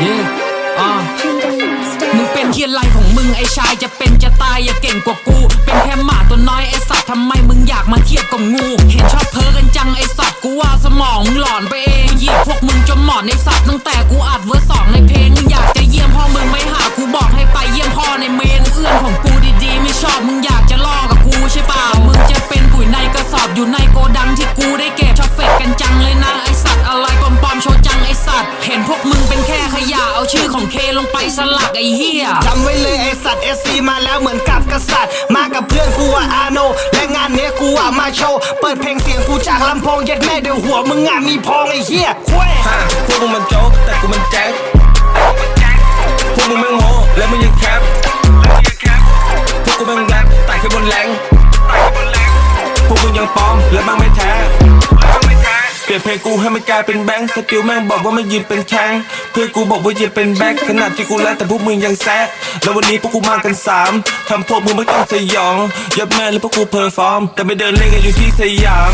yeah uh. มึงเป็นเฮียไรของมึงไอชายจะเป็นจะตายอย่าเก่งกว่ากู เป็นแค่หมาตัวน้อยไอสัตว์ทำไมมึงอยากมาเทียบกับงู เห็นชอบเพ้อกันจังไอสัตว์กูว่าสมองมึงหลอนไปเองเหยียบพวกมึงจนหมอนไอสัตว์ตั้งแต่กูอัดไว สลักไอเหี้ยจำไว้เลยไอสัตว์เอซีมาแล้วเหมือนกับกษัตริย์ มากับเพื่อนกูอะอาโน และงานเนี้ยกูอะมาโชว์ เปิดเพลงเสียงกูจากลำโพงเย็ดแม่เดี๋ยวหัวมึงอะมีพองไอเหี้ยควยฮะพวกมึงมันโจ๊กแต่กูมันแจ็คพวกมึงแม่งโง่และมึงยังแคปพวกกูแม่งแรปไต่ขึ้นบนแรงพวกมึงยังปลอมและบางไม่แท้ เปลี่ยนเพลงกูให้มันกลายเป็นแบงค์สกิลแม่งบอกว่าไม่ยืนเป็นแข้งเพื่อนกูบอกว่ายืนเป็นแบ็คขนาดที่กูแล้วแต่พวกมึงยังแซะแล้ววันนี้พวกกูมากันสามทำพวกมึงไม่ต้องสยองยับแม่แล้วพวกกูเพอร์ฟอร์มแต่ไม่เดินเล่นกันอยู่ที่สยาม